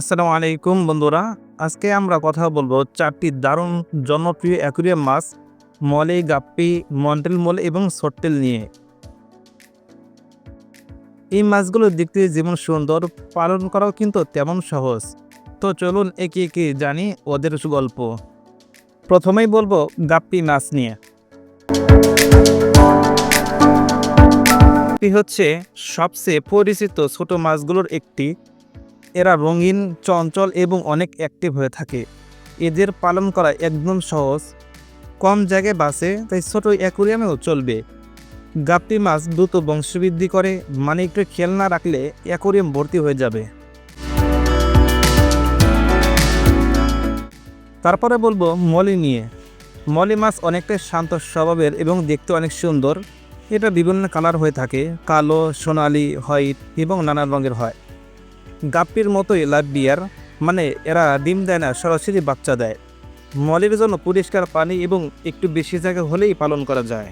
আসসালামু আলাইকুম, বন্ধুরা। আজকে আমরা কথা বলব চারটি দারুণ জনপ্রিয় অ্যাকুরিয়াম মাছ, মলে, গাপ্পি, মন্টেল মল এবং সট্টেল নিয়ে। এই মাছগুলো দেখতে যেমন সুন্দর, পালন করাও কিন্তু তেমন সহজ। তো চলুন একে একে জানি ওদের গল্প। প্রথমেই বলব গাপ্পি মাছ নিয়ে। গাপ্পি হচ্ছে সবচেয়ে পরিচিত ছোট মাছগুলোর একটি এরা রঙিন, চঞ্চল এবং অনেক অ্যাক্টিভ হয়ে থাকে। এদের পালন করা একদম সহজ। কম জায়গায় বাসে, তাই ছোট অ্যাকুরিয়ামেও চলবে। গাপ্পি মাছ দ্রুত বংশবৃদ্ধি করে মানে একটু খেয়াল না রাখলে অ্যাকুরিয়াম ভর্তি হয়ে যাবে। তারপরে বলব মলি নিয়ে। মলি মাছ অনেকটাই শান্ত স্বভাবের এবং দেখতে অনেক সুন্দর। এটা বিভিন্ন কালার হয়ে থাকে। কালো, সোনালি, হোয়াইট এবং নানান রঙের হয়। গাপ্পির মতোই লাভ বিয়ার। মানে এরা ডিম দেয় না, সরাসরি বাচ্চা দেয়। মলের জন্য পরিষ্কার পানি এবং একটু বেশি জায়গা হলেই পালন করা যায়।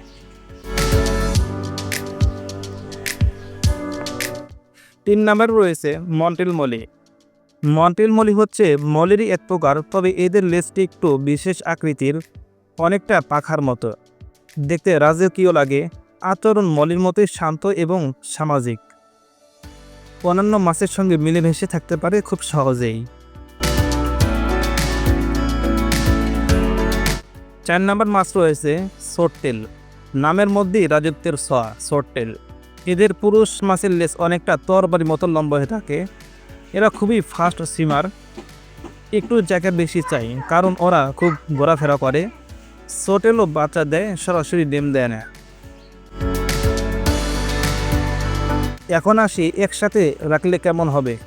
তিন নাম্বার রয়েছে মন্টেল মলি। মন্টেল মলি হচ্ছে মলেরই এক প্রকার, তবে এদের লেজটি একটু বিশেষ আকৃতির, অনেকটা পাখার মতো। দেখতে রাজকীয় লাগে। আচরণ মলির মতোই শান্ত এবং সামাজিক। অন্যান্য মাছের সঙ্গে মিলেমিশে থাকতে পারে খুব সহজেই। চার নম্বর মাছ রয়েছে সোটটেল নামের মধ্যেই রাজত্বের সোয়া সোটটেল এদের পুরুষ মাছের লেস অনেকটা তরবারি মতো লম্বা হয়ে থাকে। এরা খুবই ফাস্ট সিমার একটু জায়গা বেশি চাই, কারণ ওরা খুব ঘোরাফেরা করে। সোটেলও বাচ্চা দেয়, সরাসরি ডিম দেয় না। এখন আসি একসাথে রাখলে কেমন হবে?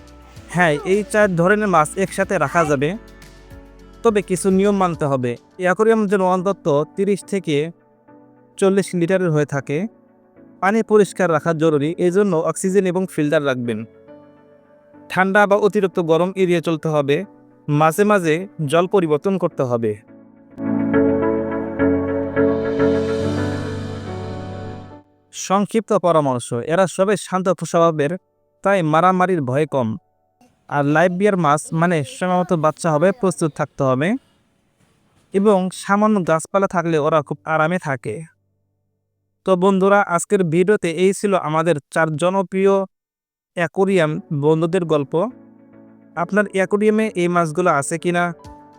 হ্যাঁ এই চার ধরনের মাছ একসাথে রাখা যাবে। তবে কিছু নিয়ম মানতে হবে। অ্যাকোরিয়াম যেন অন্তত তিরিশ থেকে চল্লিশ লিটারের হয়ে থাকে। পানি পরিষ্কার রাখা জরুরি এই জন্য অক্সিজেন এবং ফিল্টার রাখবেন। ঠান্ডা বা অতিরিক্ত গরম এড়িয়ে চলতে হবে। মাঝে মাঝে জল পরিবর্তন করতে হবে। সংক্ষিপ্ত পরামর্শ। এরা সবাই শান্ত স্বভাবের তাই মারামারির ভয় কম। আর লাইভ বিয়ার মাছ মানে সময়মতো বাচ্চা হবে, প্রস্তুত থাকতে হবে। এবং সামান্য গাছপালা থাকলে ওরা খুব আরামে থাকে। তো বন্ধুরা, আজকের ভিডিওতে এই ছিল আমাদের চার জনপ্রিয় অ্যাকোরিয়াম বন্ধুদের গল্প। আপনার অ্যাকোরিয়ামে এই মাছগুলো আছে কিনা,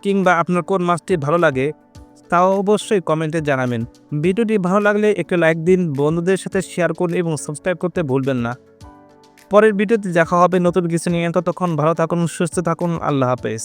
কিংবা আপনার কোন মাছটি ভালো লাগে তাও অবশ্যই কমেন্টে জানাবেন। ভিডিওটি ভালো লাগলে একটু লাইক দিন, বন্ধুদের সাথে শেয়ার করুন এবং সাবস্ক্রাইব করতে ভুলবেন না। পরের ভিডিওতে দেখা হবে নতুন কিছু নিয়ে। ততক্ষণ ভালো থাকুন, সুস্থ থাকুন, আল্লাহ হাফেজ।